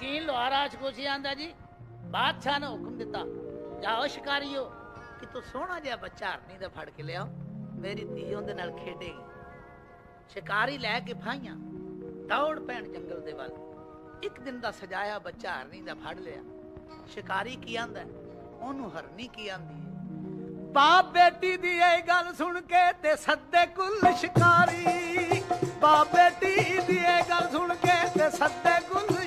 ਸ਼ੌਕੀਨ ਲੋਹਾਰਾ ਅਸ਼ਕੋਸ਼ੀ ਆਂਦਾ ਜੀ, ਬਾਦਸ਼ਾਹ ਨੇ ਹੁਕਮ ਦਿੱਤਾ ਜਾਓ ਸ਼ਿਕਾਰੀਓ ਕਿ ਤੂੰ ਸੋਹਣਾ ਜਿਹਾ ਬੱਚਾ ਹਰਨੀ ਦਾ ਫੜ ਕੇ ਲਿਆਓ, ਮੇਰੀ ਧੀ ਉਹਦੇ ਨਾਲ ਖੇਡੇਗੀ। ਸ਼ਿਕਾਰੀ ਲੈ ਕੇ ਫਾਈਆਂ, ਦੌੜ ਪੈਣ ਜੰਗਲ ਦੇ ਵੱਲ। ਇੱਕ ਦਿਨ ਦਾ ਸਜਾਇਆ ਬੱਚਾ ਹਰਨੀ ਦਾ ਫੜ ਲਿਆ। ਸ਼ਿਕਾਰੀ ਕੀ ਆਂਦਾ? ਉਹਨੂੰ ਹਰਨੀ ਕੀ ਆਂਦੀ ਬਾਪ ਬੇਟੀ ਦੀ ਇਹ ਗੱਲ ਸੁਣ ਕੇ ਤੇ ਸੱਦੇ ਕੁੱਲ ਸ਼ਿਕਾਰੀ। ਬਾਪ ਬੇਟੀ ਦੀ ਇਹ ਗੱਲ ਸੁਣ ਕੇ ਤੇ ਸੱਦੇ ਕੁੱਲ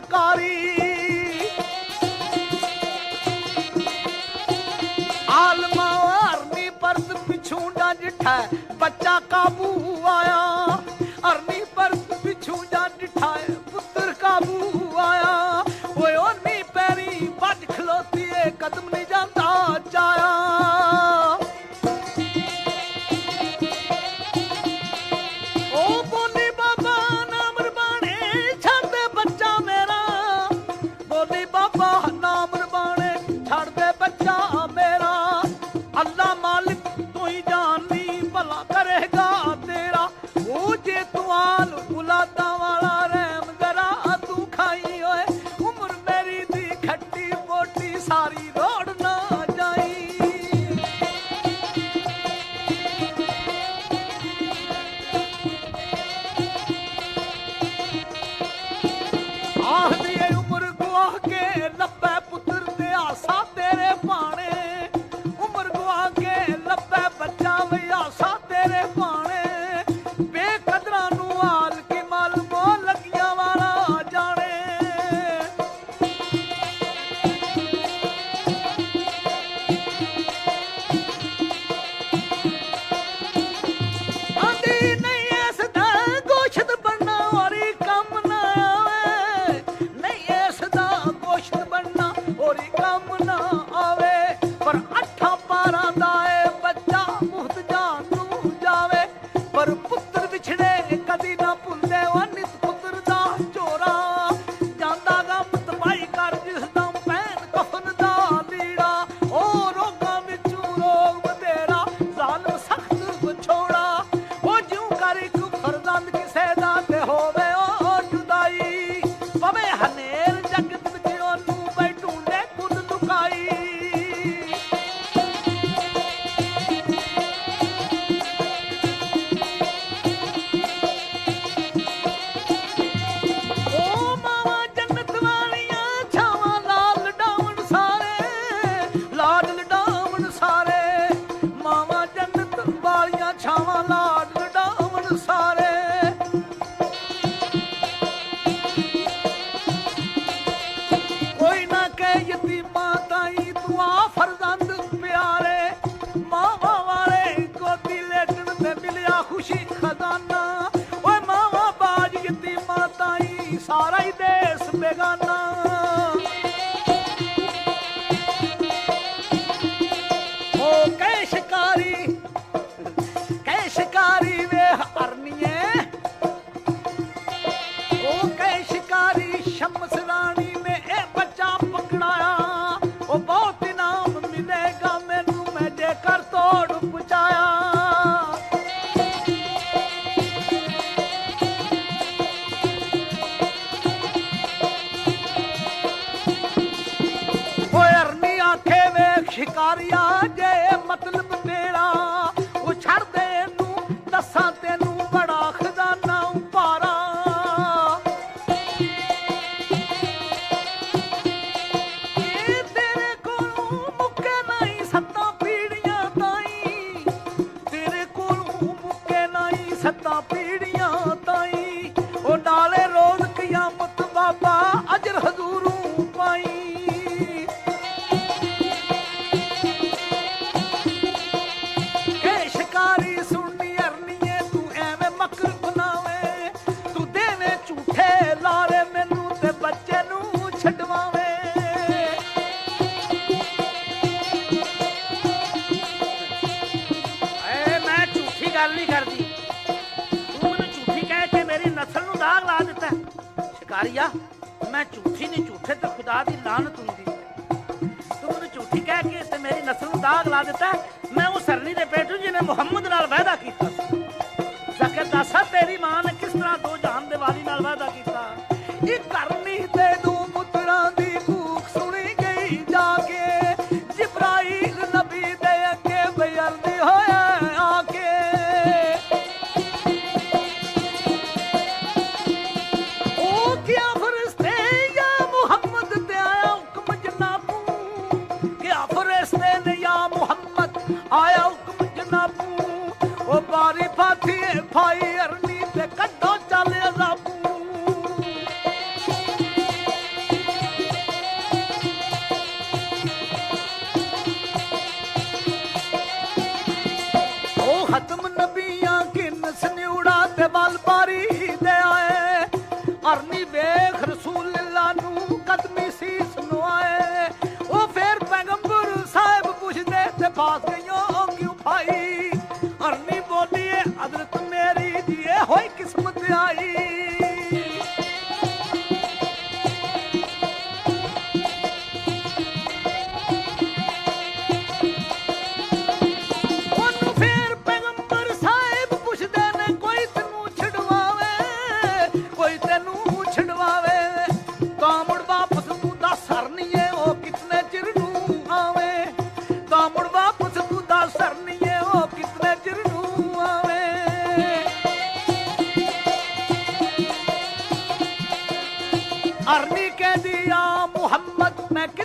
ਚਕਾਰੀ ਆਲਮਾ ਵਾਰਨੀ ਪਰਤ ਪਿਛੂ ਡੰਜਠਾ ਸ਼ਿਕਾਰੀਆ ਜੇ ਮਤਲਬ ਭਈਆ, ਮੈਂ ਝੂਠੀ ਨਹੀਂ, ਝੂਠੇ ਤੇ ਖੁਦਾ ਦੀ ਲਾਨਤ ਹੁੰਦੀ। ਤੂੰ ਮੈਨੂੰ ਝੂਠੀ ਕਹਿ ਕੇ ਤੇ ਮੇਰੀ ਨਸਲ ਨੂੰ ਦਾਗ ਲਾ ਦਿੱਤਾ Bal ਅਰਨੀ ਕਹਿੰਦੀ ਆ ਮੁਹੰਮਦ ਮੈਂ ਕਿ